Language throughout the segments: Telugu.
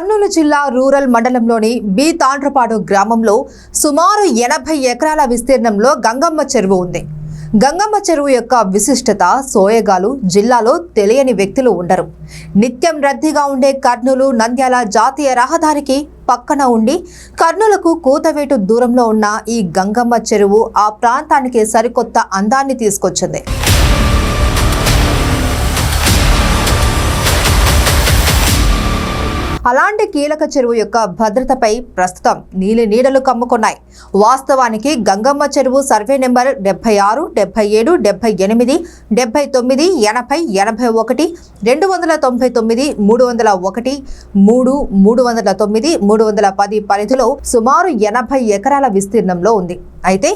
కర్నూలు జిల్లా రూరల్ మండలంలోని బి తాండ్రపాడు గ్రామంలో సుమారు ఎనభై ఎకరాల విస్తీర్ణంలో గంగమ్మ చెరువు ఉంది. గంగమ్మ చెరువు యొక్క విశిష్టత సోయగాలు జిల్లాలో తెలియని వ్యక్తులు ఉండరు. నిత్యం రద్దీగా ఉండే కర్నూలు నంద్యాల జాతీయ రహదారికి పక్కన ఉండి కర్నూలకు కూతవేటు దూరంలో ఉన్న ఈ గంగమ్మ చెరువు ఆ ప్రాంతానికి సరికొత్త అందాన్ని తీసుకొచ్చింది. అలాంటి కీలక చెరువు యొక్క భద్రతపై ప్రస్తుతం నీలి నీడలు కమ్ముకున్నాయి. వాస్తవానికి గంగమ్మ చెరువు సర్వే నెంబర్ డెబ్బై ఆరు డెబ్బై ఏడు డెబ్బై ఎనిమిది డెబ్బై తొమ్మిది ఎనభై ఎనభై ఒకటి రెండు వందల తొంభై తొమ్మిది మూడు వందల ఒకటి మూడు మూడు వందల తొమ్మిది మూడు వందల పది పరిధిలో సుమారు ఎనభై ఎకరాల విస్తీర్ణంలో ఉంది. అయితే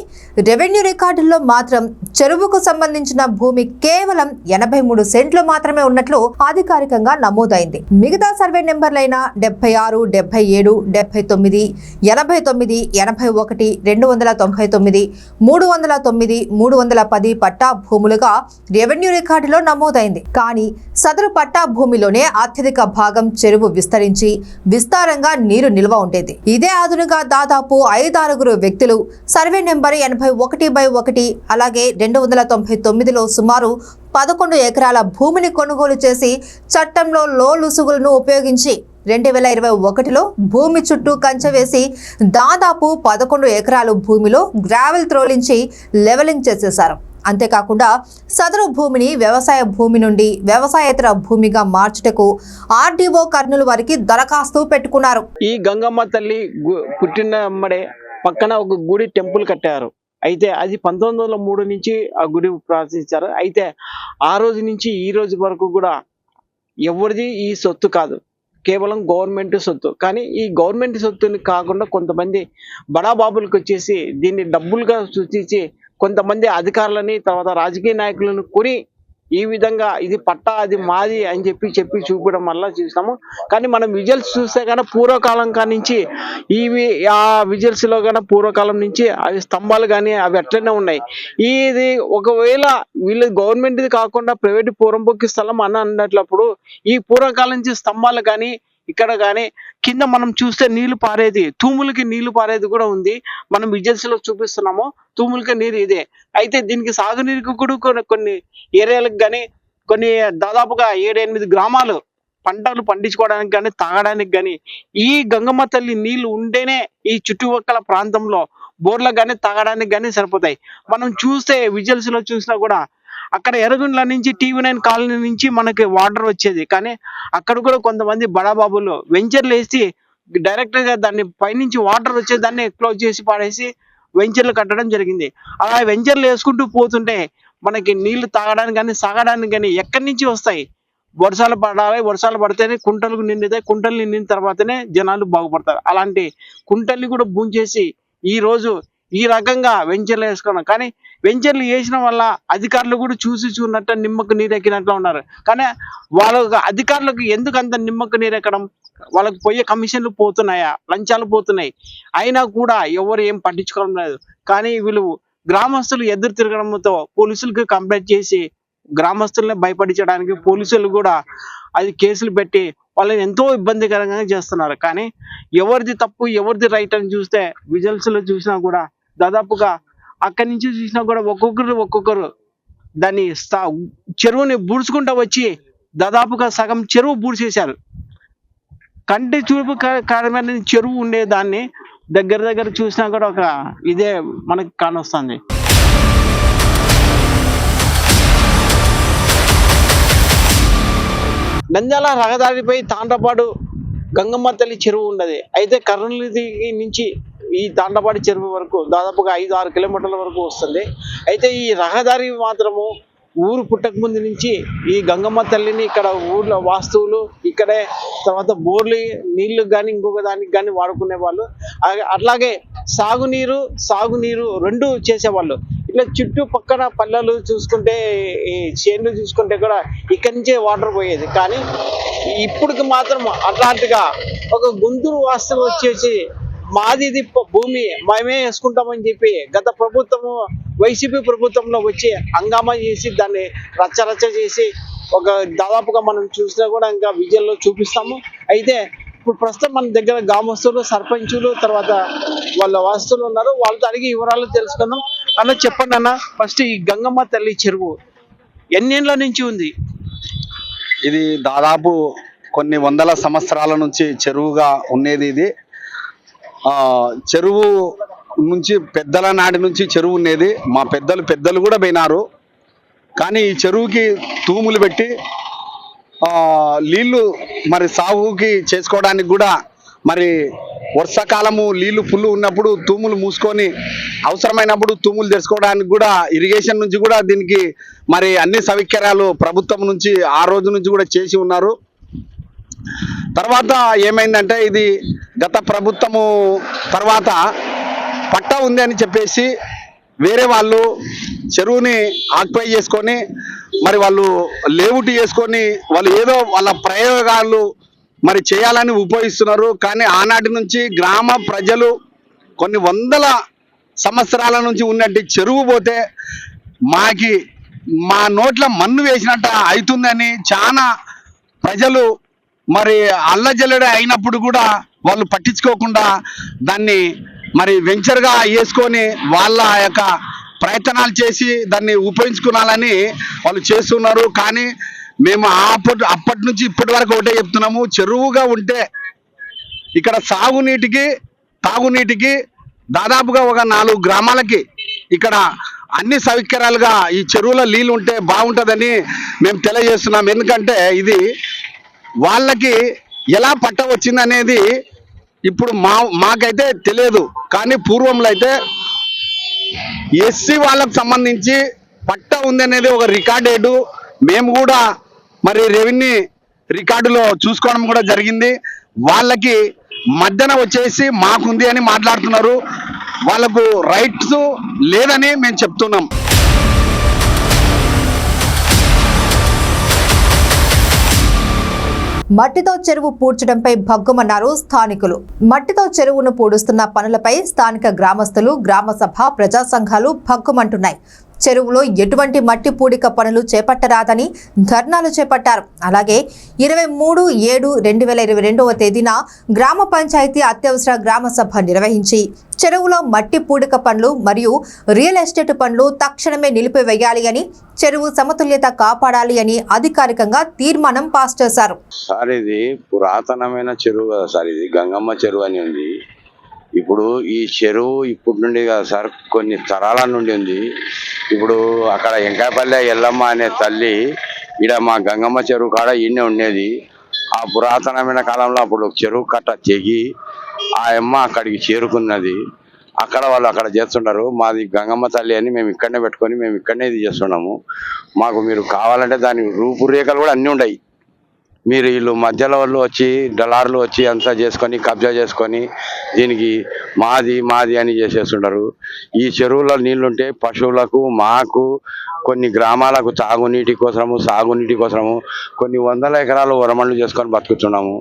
రెవెన్యూ రికార్డుల్లో మాత్రం చెరువుకు సంబంధించిన భూమి కేవలం ఎనభై మూడు సెంట్లు మాత్రమే ఉన్నట్లు అధికారికంగా నమోదైంది. మిగతా సర్వే నెంబర్లైన డెబ్బై ఆరు డెబ్బై ఏడు డెబ్బై తొమ్మిది ఎనభై తొమ్మిది ఎనభై ఒకటి రెండు వందల తొంభై తొమ్మిది మూడు వందల తొమ్మిది మూడు వందల పది పట్టా భూములుగా రెవెన్యూ రికార్డులో నమోదైంది. కానీ సదరు పట్టా భూమిలోనే అత్యధిక భాగం చెరువు విస్తరించి విస్తారంగా నీరు నిల్వ ఉండేది. ఇదే అదునుగా దాదాపు ఐదారుగురు వ్యక్తులు సర్వే నెంబర్ ఎనభై ఒకటి బై ఒకటి అలాగే రెండు వందల తొంభై తొమ్మిదిలో సుమారు పదకొండు ఎకరాల భూమిని కొనుగోలు చేసి చట్టంలో లో లుసుగులను ఉపయోగించి రెండు వేల ఇరవై ఒకటిలో భూమి చుట్టూ కంచె వేసి దాదాపు పదకొండు ఎకరాలు భూమిలో గ్రావెల్ త్రోలించి లెవెలింగ్ చేసేశారు. అంతేకాకుండా సదరు భూమిని వ్యవసాయ భూమి నుండి వ్యవసాయేతర భూమిగా మార్చుటకు ఆర్డీఓ కర్నూలు వారికి దరఖాస్తు పెట్టుకున్నారు. ఈ గంగమ్మ తల్లి గు- పుట్టిన అమ్మడే పక్కన ఒక గుడి టెంపుల్ కట్టారు. అయితే అది పంతొమ్మిది వందల మూడు నుంచి ఆ గుడి ప్రార్థించారు అయితే ఆ రోజు నుంచి ఈ రోజు వరకు కూడా ఎవరిది ఈ సొత్తు కాదు. కేవలం గవర్నమెంట్ సొత్తు. కానీ ఈ గవర్నమెంట్ సొత్తుని కాకుండా కొంతమంది బడాబాబులకు వచ్చేసి దీన్ని డబ్బులుగా సూచించి కొంతమంది అధికారులని తర్వాత రాజకీయ నాయకులను కొని ఈ విధంగా ఇది పట్టా అది మాది అని చెప్పి చెప్పి చూపడం వల్ల చూసాము కానీ మనం విజువల్స్ చూస్తే కానీ పూర్వకాలం కానించి ఇవి ఆ విజువల్స్ కానీ పూర్వకాలం నుంచి అవి స్తంభాలు కానీ అవి అట్లనే ఉన్నాయి. ఇది ఒకవేళ వీళ్ళు గవర్నమెంట్ది కాకుండా ప్రైవేట్ పూర్వంపోకి స్థలం అని అన్నట్లప్పుడు ఈ పూర్వకాలం నుంచి స్తంభాలు కానీ ఇక్కడ కానీ కింద మనం చూస్తే నీళ్ళు పారేది తూములకి నీళ్ళు పారేది కూడా ఉంది. మనం విజువల్స్లో చూపిస్తున్నాము. తూములకి నీరు ఇదే. అయితే దీనికి సాగునీరుకు కూడా కొన్ని కొన్ని ఏరియాలకు కానీ కొన్ని దాదాపుగా ఏడు ఎనిమిది గ్రామాలు పంటలు పండించుకోవడానికి కానీ తాగడానికి కానీ ఈ గంగమ్మ తల్లి నీళ్ళు ఉంటేనే ఈ చుట్టుపక్కల ప్రాంతంలో బోర్లకు కానీ తాగడానికి కానీ సరిపోతాయి. మనం చూస్తే విజువల్స్లో చూసినా కూడా అక్కడ ఎర్రగుండ్ల నుంచి టీవీ నైన్ కాలనీ నుంచి మనకి వాటర్ వచ్చేది. కానీ అక్కడ కూడా కొంతమంది బడాబాబులు వెంచర్లు వేసి డైరెక్ట్గా దాన్ని పైనుంచి వాటర్ వచ్చే దాన్ని క్లోజ్ చేసి పాడేసి వెంచర్లు కట్టడం జరిగింది. అలా వెంచర్లు వేసుకుంటూ పోతుంటే మనకి నీళ్ళు తాగడానికి కానీ సాగడానికి కానీ ఎక్కడి నుంచి వస్తాయి? వర్షాలు పడాలి వర్షాలు పడితేనే కుంటలు నిండుతాయి కుంటలు నిండిన తర్వాతనే జనాలు బాగుపడతారు. అలాంటి కుంటల్ని కూడా భూంచేసి ఈ రోజు ఈ రకంగా వెంచర్లు వేసుకున్నాం. కానీ వెంచర్లు వేసిన వల్ల అధికారులు కూడా చూసి చూడనట్టు నిమ్మకు నీరెక్కినట్లు ఉన్నారు. కానీ వాళ్ళ అధికారులకు ఎందుకు అంత నిమ్మకు నీరెక్కడం? వాళ్ళకి పోయే కమిషన్లు పోతున్నాయా? లంచాలు పోతున్నాయి. అయినా కూడా ఎవరు ఏం పట్టించుకోవడం లేదు. కానీ వీళ్ళు గ్రామస్తులు ఎదురు తిరగడంతో పోలీసులకు కంప్లైంట్ చేసి గ్రామస్తుల్ని భయపడించడానికి పోలీసులు కూడా అది కేసులు పెట్టి వాళ్ళని ఎంతో ఇబ్బందికరంగా చేస్తున్నారు. కానీ ఎవరిది తప్పు ఎవరిది రైట్ అని చూస్తే విజువల్స్లో చూసినా కూడా దాదాపుగా అక్కడి నుంచి చూసినా కూడా ఒక్కొక్కరు ఒక్కొక్కరు దాన్ని చెరువుని బూడ్చుకుంటూ వచ్చి దాదాపుగా సగం చెరువు బూడ్చేశారు. కంటి చూపు కారణమైన చెరువు ఉండేదాన్ని దగ్గర దగ్గర చూసినా కూడా ఒక ఇదే మనకి కానొస్తుంది. నంద్యాల రహదారిపై తాండ్రపాడు గంగమ్మ తల్లి చెరువు ఉన్నది. అయితే కర్నూలు నుంచి ఈ తాండపాడి చెరువు వరకు దాదాపుగా ఐదు ఆరు కిలోమీటర్ల వరకు వస్తుంది. అయితే ఈ రహదారి మాత్రము ఊరు పుట్టక ముందు నుంచి ఈ గంగమ్మ తల్లిని ఇక్కడ ఊర్లో వాస్తువులు ఇక్కడే తర్వాత బోర్లు నీళ్ళు కానీ ఇంకొక దానికి కానీ వాడుకునే వాళ్ళు అట్లాగే సాగునీరు సాగునీరు రెండు చేసేవాళ్ళు. ఇట్లా చుట్టుపక్కన పల్లెలు చూసుకుంటే ఈ చేన్లు చూసుకుంటే కూడా ఇక్కడి నుంచే వాటర్ పోయేది. కానీ ఇప్పటికి మాత్రం అట్లాంటిగా ఒక గుంతూరు వాస్తవం వచ్చేసి మాది ఇది భూమి మేమే వేసుకుంటామని చెప్పి గత ప్రభుత్వము వైసీపీ ప్రభుత్వంలో వచ్చి హంగామా చేసి దాన్ని రచ్చరచ్చ చేసి ఒక దాదాపుగా మనం చూసినా కూడా ఇంకా విజయంలో చూపిస్తాము. అయితే ఇప్పుడు ప్రస్తుతం మన దగ్గర గ్రామస్తులు సర్పంచులు తర్వాత వాళ్ళ వాస్తులు ఉన్నారు. వాళ్ళతో అడిగి వివరాలు తెలుసుకుందాం. అన్న చెప్పండి అన్న. ఫస్ట్ ఈ గంగమ్మ తల్లి చెరువు ఎన్నేళ్ళ నుంచి ఉంది? ఇది దాదాపు కొన్ని వందల సంవత్సరాల నుంచి చెరువుగా ఉండేది ఇది. చెరువు నుంచి పెద్దల నాటి నుంచి చెరువు ఉండేది. మా పెద్దలు పెద్దలు కూడా పోయినారు. కానీ ఈ చెరువుకి తూములు పెట్టి నీళ్ళు నీళ్ళు మరి సాగుకి చేసుకోవడానికి కూడా మరి వర్షాకాలము నీళ్ళు ఫుల్ ఉన్నప్పుడు తూములు మూసుకొని అవసరమైనప్పుడు తూములు తెచ్చుకోవడానికి కూడా ఇరిగేషన్ నుంచి కూడా దీనికి మరి అన్ని సౌకర్యాలు ప్రభుత్వం నుంచి ఆ రోజు నుంచి కూడా చేసి ఉన్నారు. తర్వాత ఏమైందంటే ఇది గత ప్రభుత్వము తర్వాత పట్టా ఉంది అని చెప్పేసి వేరే వాళ్ళు చెరువుని ఆక్యుపై చేసుకొని మరి వాళ్ళు లేవుటి చేసుకొని వాళ్ళు ఏదో వాళ్ళ ప్రయోగాలు మరి చేయాలని ఉపయోగిస్తున్నారు. కానీ ఆనాటి నుంచి గ్రామ ప్రజలు కొన్ని వందల సంవత్సరాల నుంచి ఉన్నట్టు చెరువు పోతే మాకి మా నోట్ల మన్ను వేసినట్టు అవుతుందని చాలా ప్రజలు మరి అల్లజల్లడ అయినప్పుడు కూడా వాళ్ళు పట్టించుకోకుండా దాన్ని మరి వెంచర్గా వేసుకొని వాళ్ళ యొక్క ప్రయత్నాలు చేసి దాన్ని ఉపయోగించుకోవాలని వాళ్ళు చేస్తున్నారు. కానీ మేము అప్పటి అప్పటి నుంచి ఇప్పటి వరకు ఒకటే చెప్తున్నాము. చెరువుగా ఉంటే ఇక్కడ సాగునీటికి తాగునీటికి దాదాపుగా ఒక నాలుగు గ్రామాలకి ఇక్కడ అన్ని సౌకర్యాలుగా ఈ చెరువులో నీళ్ళు ఉంటే బాగుంటుందని మేము తెలియజేస్తున్నాం. ఎందుకంటే ఇది వాళ్ళకి ఎలా పట్ట వచ్చింది అనేది ఇప్పుడు మా మాకైతే తెలియదు. కానీ పూర్వంలో అయితే ఎస్సీ వాళ్ళకు సంబంధించి పట్ట ఉంది అనేది ఒక రికార్డేడు. మేము కూడా మరి రెవెన్యూ రికార్డులో చూసుకోవడం కూడా జరిగింది. వాళ్ళకి మధ్యన వచ్చేసి మాకుంది అని మాట్లాడుతున్నారు. వాళ్ళకు రైట్స్ లేదని మేము చెప్తున్నాం. మట్టితో చెరువు పూడ్చడంపై భగ్గుమన్నారు స్థానికులు. మట్టితో చెరువును పూడుస్తున్న పనులపై స్థానిక గ్రామస్తులు గ్రామ సభ ప్రజా సంఘాలు భగ్గుమంటున్నాయి. చెరువులో ఎటువంటి మట్టి పూడిక పనులు చేపట్టరాదని ధర్నాలు చేపట్టారు. అలాగే ఇరవై మూడు ఏడు రెండు వేల ఇరవై రెండవ తేదీన గ్రామ పంచాయతీ అత్యవసర గ్రామ సభ నిర్వహించి చెరువులో మట్టి పూడిక పనులు మరియు రియల్ ఎస్టేట్ పనులు తక్షణమే నిలిపివేయాలి అని చెరువు సమతుల్యత కాపాడాలి అని అధికారికంగా తీర్మానం పాస్ చేశారు. సార్ ఇది పురాతనమైన చెరువు కదా సార్ ఇది గంగమ్మ చెరువు అని ఉంది. ఇప్పుడు ఈ చెరువు ఇప్పుడు నుండి కదా సార్ కొన్ని తరాల నుండి ఉంది. ఇప్పుడు అక్కడ ఎంకాయపల్లె ఎల్లమ్మ అనే తల్లి ఈడ మా గంగమ్మ చెరువు కాడ ఈయనే ఉండేది. ఆ పురాతనమైన కాలంలో అప్పుడు చెరువు కట్ట తెగి ఆ అమ్మ అక్కడికి చేరుకున్నది. అక్కడ వాళ్ళు అక్కడ చేస్తుంటారు. మాది గంగమ్మ తల్లి అని మేము ఇక్కడనే పెట్టుకొని మేము ఇక్కడనే ఇది చేస్తున్నాము. మాకు మీరు కావాలంటే దాని రూపురేఖలు కూడా అన్నీ ఉన్నాయి మీరు వీళ్ళు మధ్యలో వాళ్ళు వచ్చి డలార్లు వచ్చి అంతా చేసుకొని కబ్జా చేసుకొని దీనికి మాది మాది అని చేసేస్తుంటారు. ఈ చెరువులో నీళ్ళుంటే పశువులకు మాకు కొన్ని గ్రామాలకు తాగునీటి కోసము సాగునీటి కోసము కొన్ని వందల ఎకరాలు వరమళ్ళు చేసుకొని బతుకుతున్నాము.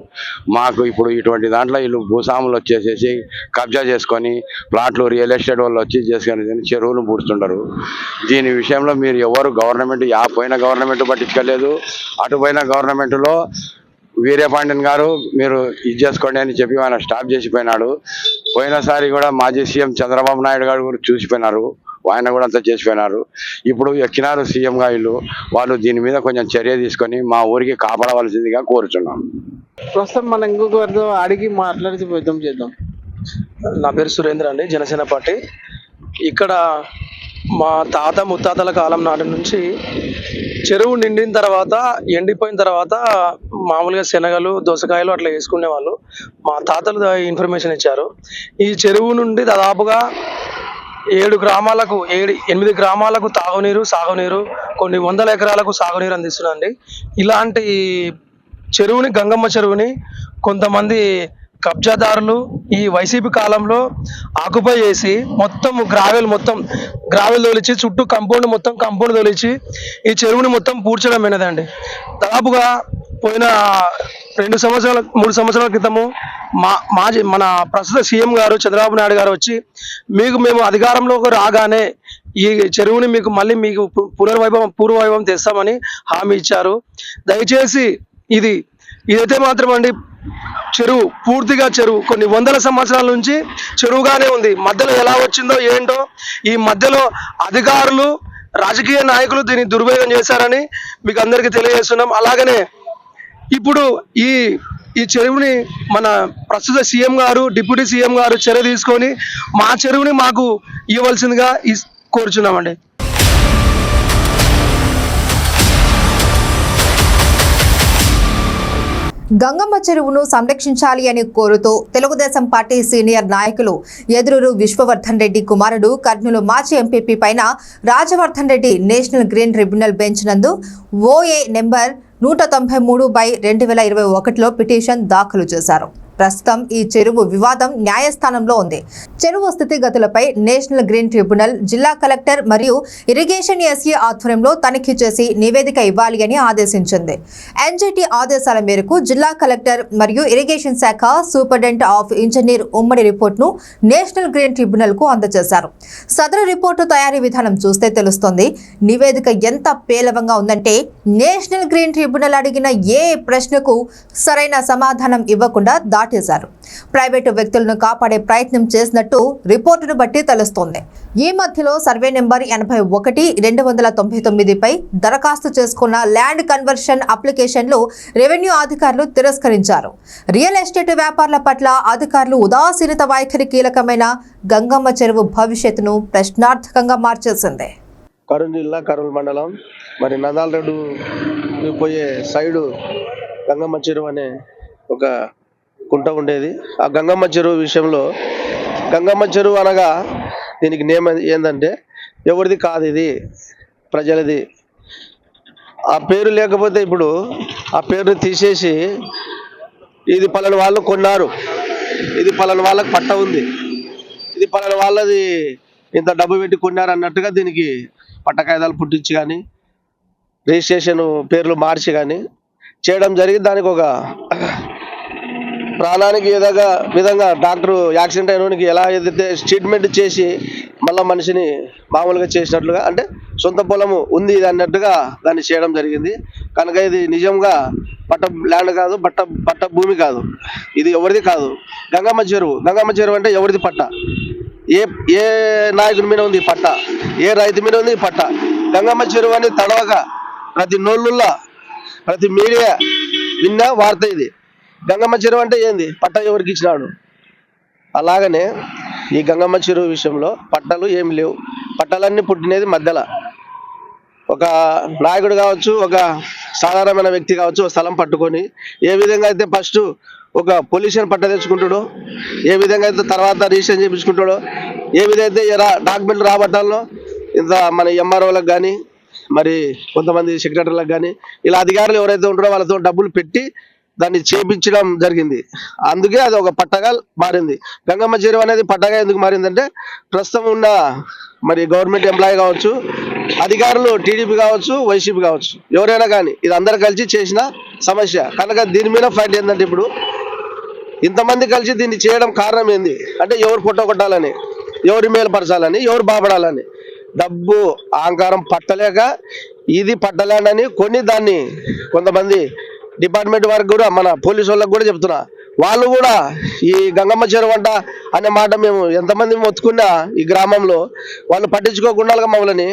మాకు ఇప్పుడు ఇటువంటి దాంట్లో వీళ్ళు భూస్వాములు వచ్చేసేసి కబ్జా చేసుకొని ప్లాట్లు రియల్ ఎస్టేట్ వాళ్ళు వచ్చి చేసుకొని చెరువులు పూడుతుంటారు. దీని విషయంలో మీరు ఎవరు గవర్నమెంట్ యా పోయిన గవర్నమెంట్ పట్టించుకోలేదు. అటు పోయిన గవర్నమెంట్లో వీర్యపాండ్యన్ గారు మీరు ఇది చేసుకోండి అని చెప్పి ఆయన స్టాప్ చేసిపోయినాడు. పోయినసారి కూడా మాజీ సీఎం చంద్రబాబు నాయుడు గారు కూడా చూసిపోయినారు. ఆయన కూడా అంతా చేసిపోయినారు. ఇప్పుడు ఎక్కినారు సీఎంగా వీళ్ళు వాళ్ళు దీని మీద కొంచెం చర్య తీసుకొని మా ఊరికి కాపాడవలసిందిగా కోరుచున్నాం. ప్రస్తుతం మనం ఇంకొకరితో అడిగి మాట్లాడితే యుద్ధం చేద్దాం. నా పేరు సురేంద్ర అండి జనసేన పార్టీ. ఇక్కడ మా తాత ముత్తాతల కాలం నాటి నుంచి చెరువు నిండిన తర్వాత ఎండిపోయిన తర్వాత మామూలుగా శనగలు దోసకాయలు అట్లా వేసుకునేవాళ్ళు. మా తాతలు ఇన్ఫర్మేషన్ ఇచ్చారు. ఈ చెరువు నుండి దాదాపుగా ఏడు గ్రామాలకు ఏడు ఎనిమిది గ్రామాలకు తాగునీరు సాగునీరు కొన్ని వందల ఎకరాలకు సాగునీరు అందిస్తుందండి ఇలాంటి చెరువుని గంగమ్మ చెరువుని కొంతమంది కబ్జాదారులు ఈ వైసీపీ కాలంలో ఆకుపై చేసి మొత్తం గ్రావెల్ మొత్తం గ్రావెల్ తోలిచి చుట్టూ కంపౌండ్ మొత్తం కంపౌండ్ తోలిచి ఈ చెరువుని మొత్తం పూడ్చడం అయినదండి దాదాపుగా పోయిన రెండు సంవత్సరాల మూడు సంవత్సరాల క్రితము మా మాజీ మన ప్రస్తుత సీఎం గారు చంద్రబాబు నాయుడు గారు వచ్చి మీకు మేము అధికారంలోకి రాగానే ఈ చెరువుని మీకు మళ్ళీ మీకు పు- పునర్వైభవం పూర్వవైభవం తెస్తామని హామీ ఇచ్చారు. దయచేసి ఇది ఇదైతే మాత్రం అండి చెరువు పూర్తిగా చెరువు. కొన్ని వందల సంవత్సరాల నుంచి చెరువుగానే ఉంది. మధ్యలో ఎలా వచ్చిందో ఏంటో ఈ మధ్యలో అధికారులు రాజకీయ నాయకులు దీన్ని దుర్వినియోగం చేశారని మీకు అందరికీ తెలియజేస్తున్నాం. అలాగనే ఇప్పుడు ఈ ఈ చెరువుని మన ప్రస్తుత సీఎం గారు డిప్యూటీ సీఎం గారు చర్య తీసుకొని మా చెరువుని మాకు ఇవ్వవలసిందిగా కోరుచున్నామండి. గంగమ్మ చెరువును సంరక్షించాలి అని కోరుతూ తెలుగుదేశం పార్టీ సీనియర్ నాయకులు ఎదురూరు విశ్వవర్ధన్ రెడ్డి కుమారుడు కర్నూలు మాజీ ఎంపీపీ పైన Rajavardhan Reddy national green tribunal bench నందు ఓఏ నెంబర్ నూట తొంభై మూడు బై రెండు వేల ఇరవై ఒకటిలో పిటిషన్ దాఖలు చేశారు. ప్రస్తుతం ఈ చెరువు వివాదం న్యాయస్థానంలో ఉంది. చెరువు స్థితిగతులపై నేషనల్ గ్రీన్ ట్రిబ్యునల్ జిల్లా కలెక్టర్ మరియు ఇరిగేషన్ ఎస్ఏ ఆధ్వర్యంలో తనిఖీ చేసి నివేదిక ఇవ్వాలి అని ఆదేశించింది. ఎన్జిటి ఆదేశాల మేరకు జిల్లా కలెక్టర్ మరియు ఇరిగేషన్ శాఖ సూపరింటెండెంట్ ఆఫ్ ఇంజనీర్ ఉమ్మడి రిపోర్ట్ను నేషనల్ గ్రీన్ ట్రిబ్యునల్కు అందజేశారు. సదరు రిపోర్టు తయారీ విధానం చూస్తే తెలుస్తోంది నివేదిక ఎంత పేలవంగా ఉందంటే నేషనల్ గ్రీన్ ట్రిబ్యునల్ అడిగిన ఏ ప్రశ్నకు సరైన సమాధానం ఇవ్వకుండా దాటేశారు. ప్రైవేటు వ్యక్తులను కాపాడే ప్రయత్నం చేసినట్టు రిపోర్టును బట్టి తెలుస్తోంది. ఈ మధ్యలో సర్వే నెంబర్ ఎనభై ఒకటి రెండు వందల తొంభై తొమ్మిదిపై దరఖాస్తు చేసుకున్న ల్యాండ్ కన్వర్షన్ అప్లికేషన్లు రెవెన్యూ అధికారులు తిరస్కరించారు. రియల్ ఎస్టేట్ వ్యాపారుల పట్ల అధికారులు ఉదాసీనత వైఖరి కీలకమైన గంగమ్మ చెరువు భవిష్యత్తును ప్రశ్నార్థకంగా మార్చేసింది. కరూరు జిల్లా కరూరు మండలం మరి నందాలరెడ్డు పోయే సైడు గంగమ్మ చెరువు అనే ఒక కుంట ఉండేది. ఆ గంగమ్మ చెరువు విషయంలో గంగమ్మ చెరువు అనగా దీనికి నేమ్ ఏంటంటే ఎవరిది కాదు ఇది ప్రజలది. ఆ పేరు లేకపోతే ఇప్పుడు ఆ పేరుని తీసేసి ఇది పలాని వాళ్ళు కొన్నారు. ఇది పలాని వాళ్ళకి పట్ట ఉంది. ఇది పలాని వాళ్ళది ఇంత డబ్బు పెట్టి కొన్నారు అన్నట్టుగా దీనికి పట్ట కాగితాలు పుట్టించి కానీ రిజిస్ట్రేషన్ పేర్లు మార్చి కానీ చేయడం జరిగింది. దానికి ఒక ప్రాణానికి ఏదగా విధంగా డాక్టర్ యాక్సిడెంట్ అయినోనికి ఎలా ఏదైతే ట్రీట్మెంట్ చేసి మళ్ళీ మనిషిని మామూలుగా చేసినట్లుగా అంటే సొంత పొలము ఉంది ఇది అన్నట్టుగా దాన్ని చేయడం జరిగింది. కనుక ఇది నిజంగా పట్ట ల్యాండ్ కాదు పట్ట పట్ట భూమి కాదు. ఇది ఎవరిది కాదు. గంగమ్మ చెరువు. గంగమ్మ చెరువు అంటే ఎవరిది పట్ట? ఏ ఏ నాయకుడి మీద ఉంది ఈ పట్ట? ఏ రైతు మీద ఉంది పట్ట? గంగమ్మ చెరువు అని తడవక ప్రతి నోళ్ళుల్లా ప్రతి మీడియా విన్న వార్త ఇది. గంగమ్మ చెరువు అంటే ఏంది? పట్ట ఎవరికి ఇచ్చినాడు? అలాగనే ఈ గంగమ్మ చెరువు విషయంలో పట్టలు ఏమి లేవు. పట్టాలన్నీ పుట్టినది మధ్యలో. ఒక నాయకుడు కావచ్చు ఒక సాధారణమైన వ్యక్తి కావచ్చు ఒక స్థలం పట్టుకొని ఏ విధంగా అయితే ఫస్ట్ ఒక పొల్యూషన్ పట్ట తెచ్చుకుంటాడో ఏ విధంగా అయితే తర్వాత రిజిస్ట్రేషన్ చేయించుకుంటాడో ఏ విధంగా అయితే డాక్యుమెంట్లు రాబట్టాలో ఇంత మన ఎంఆర్ఓలకు కానీ మరి కొంతమంది సెక్రటరీలకు కానీ ఇలా అధికారులు ఎవరైతే ఉంటారో వాళ్ళతో డబ్బులు పెట్టి దాన్ని చేపించడం జరిగింది. అందుకే అది ఒక పట్టగా మారింది. గంగమ్మ చెరువు అనేది పట్టగా ఎందుకు మారిందంటే ప్రస్తుతం ఉన్న మరి గవర్నమెంట్ ఎంప్లాయీ కావచ్చు అధికారులు టీడీపీ కావచ్చు వైసీపీ కావచ్చు ఎవరైనా కానీ ఇది అందరు కలిసి చేసిన సమస్య. కనుక దీని మీద ఫైట్ ఏంటంటే ఇప్పుడు ఇంతమంది కలిసి దీన్ని చేయడం కారణం ఏంది? అంటే ఎవరు కొట్టగొట్టాలని ఎవరి మేలుపరచాలని ఎవరు బాపడాలని డబ్బు అహంకారం పట్టలేక ఇది పట్టలేనని కొన్ని దాన్ని కొంతమంది డిపార్ట్మెంట్ వారికి కూడా మన పోలీసు వాళ్ళకి కూడా చెప్తున్నా. వాళ్ళు కూడా ఈ గంగమ్మ చెరువు వంట అనే మాట మేము ఎంతమంది మొత్తుకున్నా ఈ గ్రామంలో వాళ్ళు పట్టించుకోకుండా మమ్మల్ని.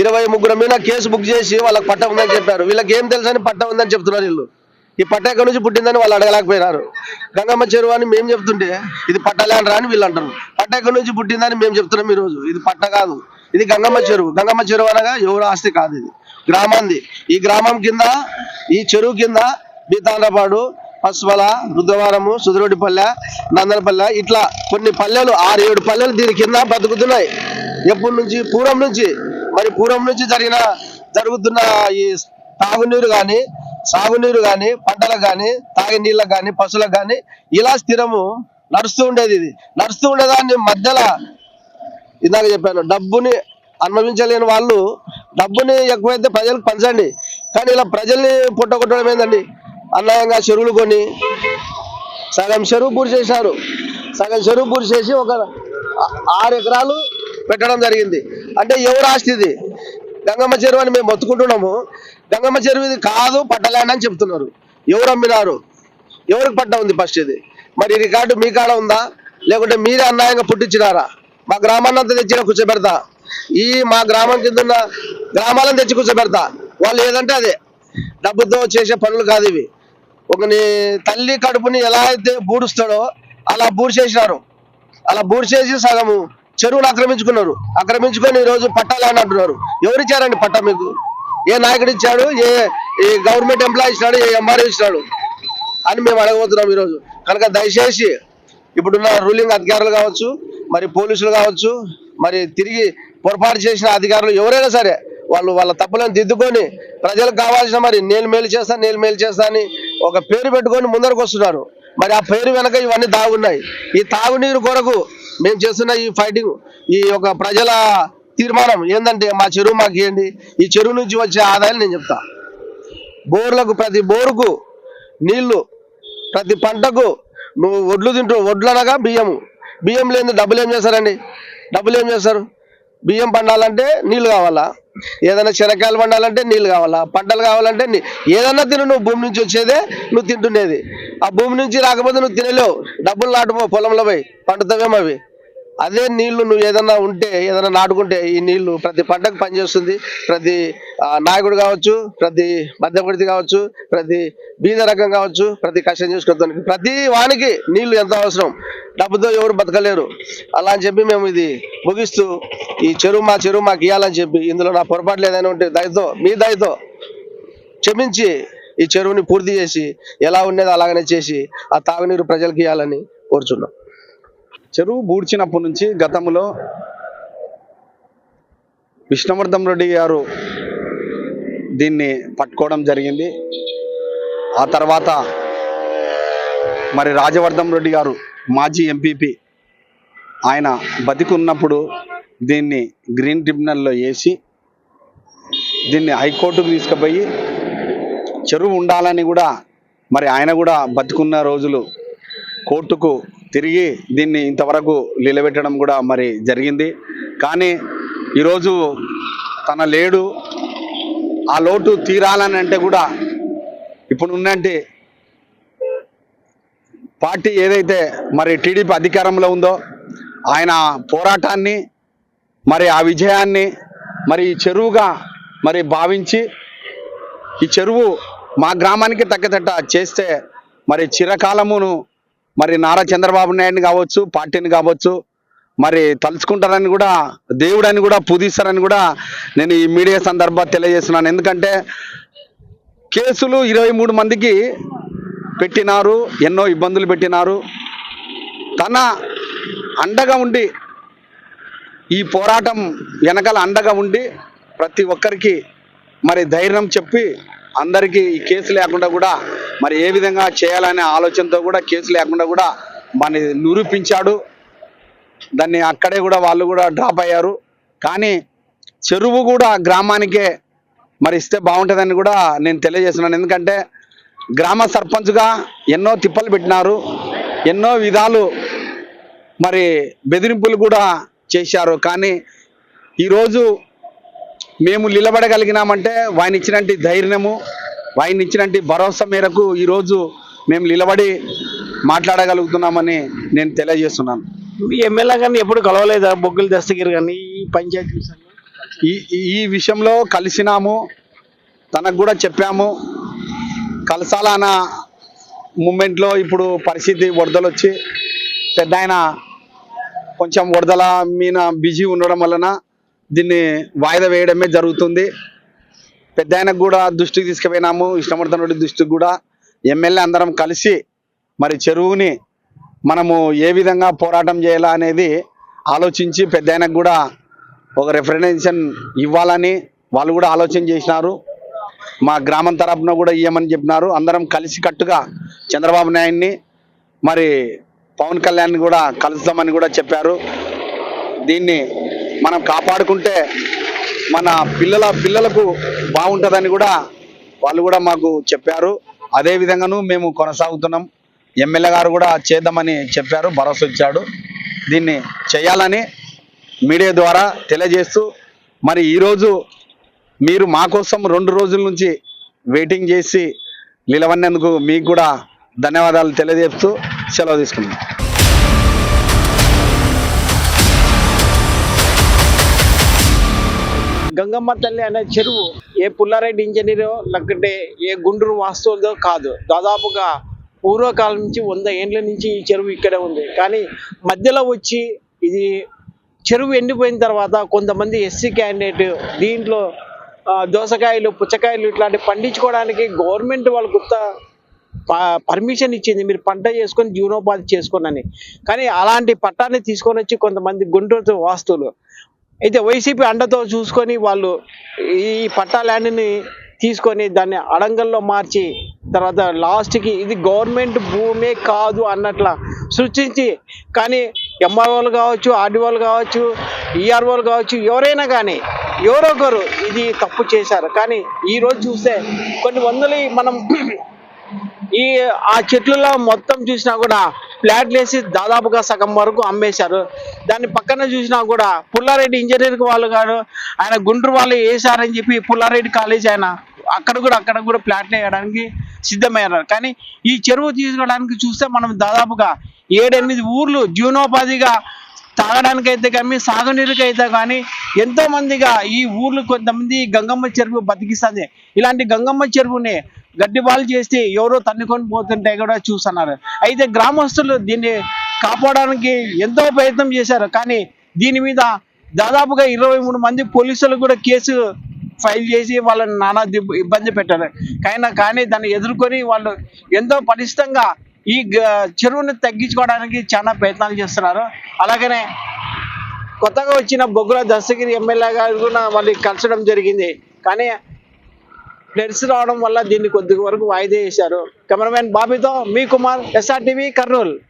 ఇరవై ముగ్గురు మీద కేసు బుక్ చేసి వాళ్ళకి పట్ట ఉందని చెప్పారు. వీళ్ళకి ఏం తెలుసని పట్ట ఉందని చెప్తున్నారు వీళ్ళు. ఈ పట్ట ఎక్కడి నుంచి పుట్టిందని వాళ్ళు అడగలేకపోయినారు. గంగమ్మ చెరువు అని మేము చెప్తుంటే ఇది పట్ట రా అని వీళ్ళు అంటారు. పట్ట ఎక్కడి నుంచి పుట్టిందని మేము చెప్తున్నాం ఈ రోజు ఇది పట్ట కాదు. ఇది గంగమ్మ చెరువు. గంగమ్మ చెరువు అనగా ఎవరు ఆస్తి కాదు ఇది. గ్రామంది. ఈ గ్రామం కింద ఈ చెరువు కింద బీతాండ్రపాడు పసువల రుద్రవరము సుదరుడిపల్లె నందనపల్లె ఇట్లా కొన్ని పల్లెలు ఆరు ఏడు పల్లెలు దీని కింద బతుకుతున్నాయి. ఎప్పటి నుంచి? పూర్వం నుంచి. మరి పూర్వం నుంచి జరిగిన జరుగుతున్న ఈ తాగునీరు కానీ సాగునీరు కానీ పంటలకు కానీ తాగే నీళ్ళకు కానీ పశువులకు కానీ ఇలా స్థిరము నడుస్తూ ఉండేది ఇది. నడుస్తూ ఉండేదాన్ని మధ్యలో ఇందాక చెప్పాను డబ్బుని అనుభవించలేని వాళ్ళు డబ్బుని ఎక్కువైతే ప్రజలకు పంచండి. కానీ ఇలా ప్రజల్ని పుట్టగొట్టడం ఏందండి? అన్యాయంగా చెరువులు కొని సగం చెరువు పూర్తి చేశారు. సగం చెరువు పూర్తి చేసి ఒక ఆరు ఎకరాలు పెట్టడం జరిగింది. అంటే ఎవరు ఆస్తి ఇది? గంగమ్మ చెరువు అని మేము మొత్తుకుంటున్నాము గంగమ్మ చెరువు ఇది కాదు పట్టలేండి అని చెప్తున్నారు. ఎవరు అమ్మినారు? ఎవరికి పట్ట ఉంది ఫస్ట్ ఇది? మరి రికార్డు మీ కాడ ఉందా? లేకుంటే మీరే అన్యాయంగా పుట్టించినారా? మా గ్రామాన్ని అంతా తెచ్చిన కూర్చోబెడతా. ఈ మా గ్రామం కింద ఉన్న గ్రామాలను తెచ్చి కూర్చోబెడతా. వాళ్ళు ఏదంటే అదే. డబ్బుతో చేసే పనులు కాదు ఇవి. ఒక తల్లి కడుపుని ఎలా అయితే బూడుస్తాడో అలా బూడి చేసినారు. అలా బూడి చేసి సగము చెరువును ఆక్రమించుకున్నారు. ఆక్రమించుకొని ఈ రోజు అని అంటున్నారు. ఎవరు ఇచ్చారండి పట్టా మీకు? ఏ నాయకుడు ఇచ్చాడు? ఏ గవర్నమెంట్ ఎంప్లాయీ ఇచ్చినాడు? ఏ ఎంఆర్ఏ ఇచ్చినాడు? అని మేము అడగబోతున్నాం ఈరోజు. కనుక దయచేసి ఇప్పుడున్న రూలింగ్ అధికారులు కావచ్చు మరి పోలీసులు కావచ్చు మరి తిరిగి పొరపాటు చేసిన అధికారులు ఎవరైనా సరే వాళ్ళు వాళ్ళ తప్పులను దిద్దుకొని ప్రజలకు కావాల్సిన మరి నేను మేలు చేస్తా నేను మేలు చేస్తా అని ఒక పేరు పెట్టుకొని ముందరకు వస్తున్నారు. మరి ఆ పేరు వెనక ఇవన్నీ తాగున్నాయి ఈ తాగునీరు కొరకు మేము చేస్తున్న ఈ ఫైటింగ్ ఈ యొక్క ప్రజల తీర్మానం ఏంటంటే మా చెరువు మాకు ఇవ్వండి ఈ చెరువు నుంచి వచ్చే ఆదాయాలు నేను చెప్తా. బోర్లకు ప్రతి బోరుకు నీళ్ళు ప్రతి పంటకు నువ్వు వడ్లు తింటూ వడ్లు అనగా బియ్యము. బియ్యం లేని డబ్బులు ఏం చేస్తారండి? డబ్బులు ఏం చేస్తారు? బియ్యం పండాలంటే నీళ్ళు కావాలా? ఏదైనా శనక్కాయలు పండాలంటే నీళ్ళు కావాలా? పంటలు కావాలంటే నీ- ఏదైనా తిను నువ్వు భూమి నుంచి వచ్చేదే నువ్వు తింటుండేది ఆ భూమి నుంచి రాకపోతే నువ్వు తినలేవు. డబ్బులు నాటుపో పొలంలో పోయి పండుతావేమో అవి. అదే నీళ్ళు నువ్వు ఏదైనా ఉంటే ఏదైనా నాటుకుంటే ఈ నీళ్ళు ప్రతి పంటకు పనిచేస్తుంది. ప్రతి నాయకుడు కావచ్చు ప్రతి మధ్యపడితి కావచ్చు ప్రతి బీద రకం కావచ్చు ప్రతి కష్టం చేసుకోవడానికి ప్రతి వానికి నీళ్ళు ఎంత అవసరం? డబ్బుతో ఎవరు బతకలేరు. అలా అని చెప్పి మేము ఇది ముగిస్తూ ఈ చెరువు మా చెరువు మాకు ఇవ్వాలని చెప్పి ఇందులో నా పొరపాటు లేదని ఉంటే దయతో మీ దయతో క్షమించి ఈ చెరువుని పూర్తి చేసి ఎలా ఉండేది అలాగనే చేసి ఆ తాగునీరు ప్రజలకు ఇవ్వాలని కోరుచున్నాం. చెరువు బూడ్చినప్పటి నుంచి గతంలో విష్ణువర్ధం రెడ్డి గారు దీన్ని పట్టుకోవడం జరిగింది. ఆ తర్వాత మరి రాజవర్ధన్ రెడ్డి గారు మాజీ ఎంపీపీ ఆయన బతికున్నప్పుడు దీన్ని గ్రీన్ ట్రిబ్యునల్లో వేసి దీన్ని హైకోర్టుకు తీసుకుపోయి చెరువు ఉండాలని కూడా మరి ఆయన కూడా బతుకున్న రోజులు కోర్టుకు తిరిగి దీన్ని ఇంతవరకు నిలబెట్టడం కూడా మరి జరిగింది. కానీ ఈరోజు తన లేడు ఆ లోటు తీరాలని అంటే కూడా ఇప్పుడు ఉన్నంటే పార్టీ ఏదైతే మరి టీడీపీ అధికారంలో ఉందో ఆయన పోరాటాన్ని మరి ఆ విజయాన్ని మరి ఈ చెరువుగా మరి భావించి ఈ చెరువు మా గ్రామానికి తగ్గదట్ట చేస్తే మరి చిరకాలమును మరి నారా చంద్రబాబు నాయుడిని కావచ్చు పార్టీని కావచ్చు మరి తలుచుకుంటారని కూడా దేవుడని కూడా పూజిస్తారని కూడా నేను ఈ మీడియా సందర్భ తెలియజేస్తున్నాను. ఎందుకంటే కేసులు ఇరవై మూడు మందికి పెట్టినారు ఎన్నో ఇబ్బందులు పెట్టినారు. తన అండగా ఉండి ఈ పోరాటం వెనకాల అండగా ఉండి ప్రతి ఒక్కరికి మరి ధైర్యం చెప్పి అందరికీ ఈ కేసు లేకుండా కూడా మరి ఏ విధంగా చేయాలనే ఆలోచనతో కూడా కేసు లేకుండా కూడా మన నిరూపించాడు. దాన్ని అక్కడే కూడా వాళ్ళు కూడా డ్రాప్ అయ్యారు. కానీ చెరువు కూడా గ్రామానికే మరి ఇస్తే బాగుంటుందని కూడా నేను తెలియజేస్తున్నాను. ఎందుకంటే గ్రామ సర్పంచ్గా ఎన్నో తిప్పలు పెట్టినారు ఎన్నో విధాలు మరి బెదిరింపులు కూడా చేశారు. కానీ ఈరోజు మేము నిలబడగలిగినామంటే ఆయన ఇచ్చినట్టు ధైర్యము ఆయన ఇచ్చినట్టు భరోసా మేరకు ఈరోజు మేము నిలబడి మాట్లాడగలుగుతున్నామని నేను తెలియజేస్తున్నాను. ఎమ్మెల్యే కానీ ఎప్పుడు కలవలేదా? బొగ్గులు దస్తగిరి కానీ ఈ పంచాయతీ? ఈ ఈ విషయంలో కలిసినాము తనకు కూడా చెప్పాము. కలసాలన్న మూమెంట్లో ఇప్పుడు పరిస్థితి వరదలు వచ్చి పెద్ద ఆయన కొంచెం వరదల మీద బిజీ ఉండడం వలన దీన్ని వాయిదా వేయడమే జరుగుతుంది. పెద్ద ఆయనకు కూడా దృష్టికి తీసుకుపోయినాము ఇష్టమర్థం రెడ్డి దృష్టికి కూడా. ఎమ్మెల్యే అందరం కలిసి మరి చెరువుని మనము ఏ విధంగా పోరాటం చేయాలా అనేది ఆలోచించి పెద్ద ఆయనకు కూడా ఒక రిఫరెన్షన్ ఇవ్వాలని వాళ్ళు కూడా ఆలోచన చేసినారు. మా గ్రామం తరఫున కూడా ఇవ్వమని చెప్పినారు. అందరం కలిసి కట్టుగా చంద్రబాబు నాయుడిని మరి పవన్ కళ్యాణ్ కూడా కలుస్తామని కూడా చెప్పారు. దీన్ని మనం కాపాడుకుంటే మన పిల్లల పిల్లలకు బాగుంటుందని కూడా వాళ్ళు కూడా మాకు చెప్పారు. అదే విధంగాను మేము కొనసాగుతున్నాం. ఎమ్మెల్యే గారు కూడా చేద్దామని చెప్పారు భరోసా ఇచ్చాడు. దీన్ని చేయాలని మీడియా ద్వారా తెలియజేస్తూ మరి ఈరోజు మీరు మా కోసం రెండు రోజుల నుంచి వెయిటింగ్ చేసి నిలవన్నందుకు మీకు కూడా ధన్యవాదాలు తెలియజేస్తూ సెలవు తీసుకున్నాను గంగమ్మ తల్లి అనే చెరువు ఏ పుల్లారెడ్డి ఇంజనీరో లేకుంటే ఏ గుండ్రు వాస్తువులతో కాదు. దాదాపుగా పూర్వకాలం నుంచి వంద ఏండ్ల నుంచి ఈ చెరువు ఇక్కడే ఉంది. కానీ మధ్యలో వచ్చి ఇది చెరువు ఎండిపోయిన తర్వాత కొంతమంది ఎస్సీ క్యాండిడేట్ దీంట్లో దోసకాయలు పుచ్చకాయలు ఇట్లాంటి పండించుకోవడానికి గవర్నమెంట్ వాళ్ళు కొత్త పర్మిషన్ ఇచ్చింది. మీరు పంట చేసుకొని జీవనోపాధి చేసుకోనని కానీ అలాంటి పట్టాన్ని తీసుకొని వచ్చి కొంతమంది గుంటూరు వాస్తువులు అయితే వైసీపీ అండతో చూసుకొని వాళ్ళు ఈ పట్టా ల్యాండ్ని తీసుకొని దాన్ని అడంగల్లో మార్చి తర్వాత లాస్ట్కి ఇది గవర్నమెంట్ భూమే కాదు అన్నట్ల సృష్టించి కానీ ఎంఆర్ఓలు కావచ్చు ఆర్డీఓలు కావచ్చు ఈఆర్ఓలు కావచ్చు ఎవరైనా కానీ ఎవరో ఒకరు ఇది తప్పు చేశారు. కానీ ఈ రోజు చూస్తే కొన్ని వందలు మనం ఈ ఆ చెట్లలో మొత్తం చూసినా కూడా ఫ్లాట్లు వేసి దాదాపుగా సగం వరకు అమ్మేశారు. దాన్ని పక్కన చూసినా కూడా పుల్లారెడ్డి ఇంజనీర్ వాళ్ళు కాదు ఆయన గుంటూరు వాళ్ళు వేసారని చెప్పి పుల్లారెడ్డి కాలేజ్ ఆయన అక్కడ కూడా అక్కడ కూడా ఫ్లాట్లు వేయడానికి సిద్ధమయ్యారు. కానీ ఈ చెరువు తీసుకోవడానికి చూస్తే మనం దాదాపుగా ఏడెనిమిది ఊర్లు జీవనోపాధిగా తాగడానికి అయితే కానీ సాగునీరుకైతే కానీ ఎంతో మందిగా ఈ ఊర్లు కొంతమంది గంగమ్మ చెరువు బతికిస్తుంది. ఇలాంటి గంగమ్మ చెరువుని గడ్డిబాలు చేసి ఎవరో తన్నుకొని పోతుంటే కూడా చూస్తున్నారు. అయితే గ్రామస్తులు దీన్ని కాపాడడానికి ఎంతో ప్రయత్నం చేశారు. కానీ దీని మీద దాదాపుగా ఇరవై మూడు మంది పోలీసులు కూడా కేసు ఫైల్ చేసి వాళ్ళని నానా ఇబ్బంది పెట్టారు. కానీ కానీ దాన్ని ఎదుర్కొని వాళ్ళు ఎంతో పటిష్టంగా ఈ గ- చెరువుని తగ్గించుకోవడానికి చాలా ప్రయత్నాలు చేస్తున్నారు. అలాగనే కొత్తగా వచ్చిన బొగ్గుల దస్తగిరి ఎమ్మెల్యే గారు కూడా మళ్ళీ కలిసడం జరిగింది. కానీ ఫ్లడ్స్ రావడం వల్ల దీన్ని కొద్ది వరకు వాయిదా వేశారు. కెమెరామెన్ బాబీతో మీ కుమార్ ఎస్ఆర్టీవీ కర్నూలు.